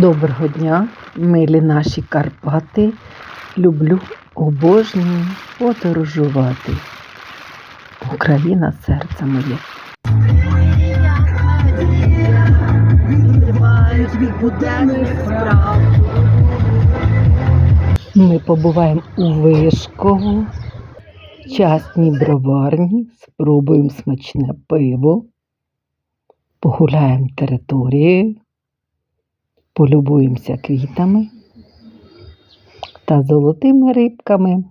Доброго дня, милі наші Карпати. Люблю, обожнюю подорожувати. Україна серце моє. Ми побуваємо у Вишкову, частній броварні, спробуємо смачне пиво, погуляємо територією, полюбуємося квітами та золотими рибками.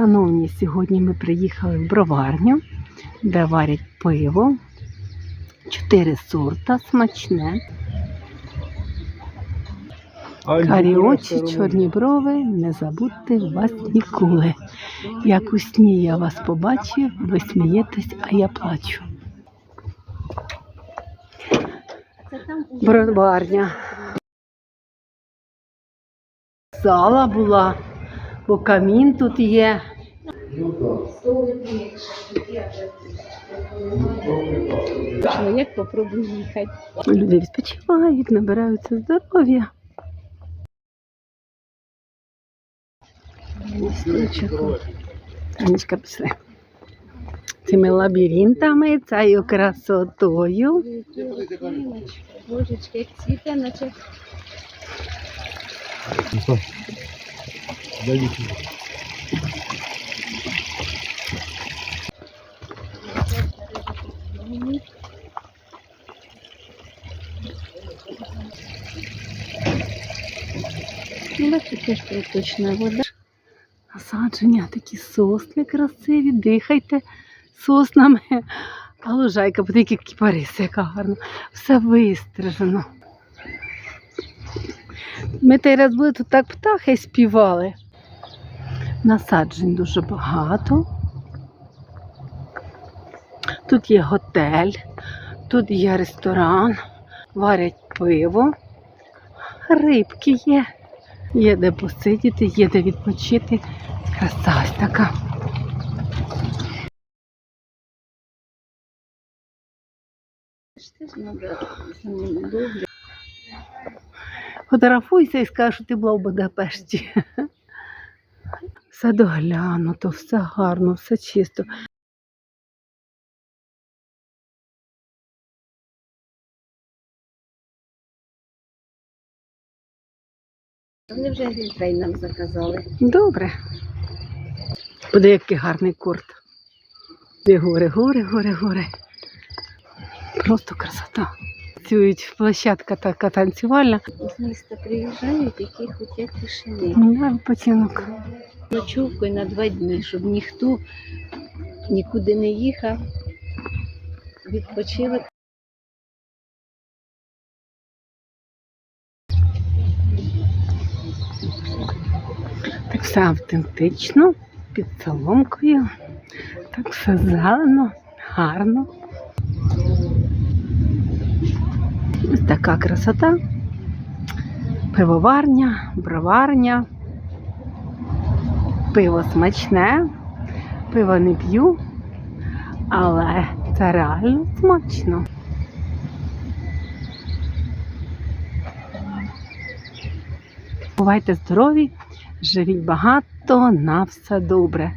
Шановні, сьогодні ми приїхали в броварню, де варять пиво. Чотири сорта смачне. Карі очі, чорні брови, не забудьте вас ніколи. Як у сні я вас побачив, ви смієтесь, а я плачу. Броварня. Зала була, бо камін тут є. Чоловік попробуй їхати. Люди відпочивають, набираються здоров'я. Танечка пішли. Цими лабіринтами, цією красотою. Божечки, як цвіте, наче Ну, бачите, ж проточна вода. Насадження, такі сосни красиві, дихайте соснами. А лужайка, подивіться, які кіпариси, яка гарна. Все вистрижено. Ми той раз були тут так птахи співали. Насаджень дуже багато. Тут є готель, тут є ресторан, варять пиво, рибки є. Є де посидіти, є де відпочити. Краса ось така. теж треба добре. Фотографуйся і скажеш, що ти була в Будапешті. Все доглянуто, все гарно, все чисто. Вони вже глінтвейн нам заказали. Добре. Буде який гарний курт. Де гори, гори, гори, гори. Просто красота. Цюють площадка така танцювальна. З міста приїжджають, які хочуть тишини. На відпочинок. Ночовкою на два дні, щоб ніхто нікуди не їхав. Відпочили. Так все автентично, під соломкою. Так все зелено, гарно. Така красота. Пивоварня, броварня. Пиво смачне, пиво не п'ю, але це реально смачно. Бувайте здорові, живіть багато, на все добре.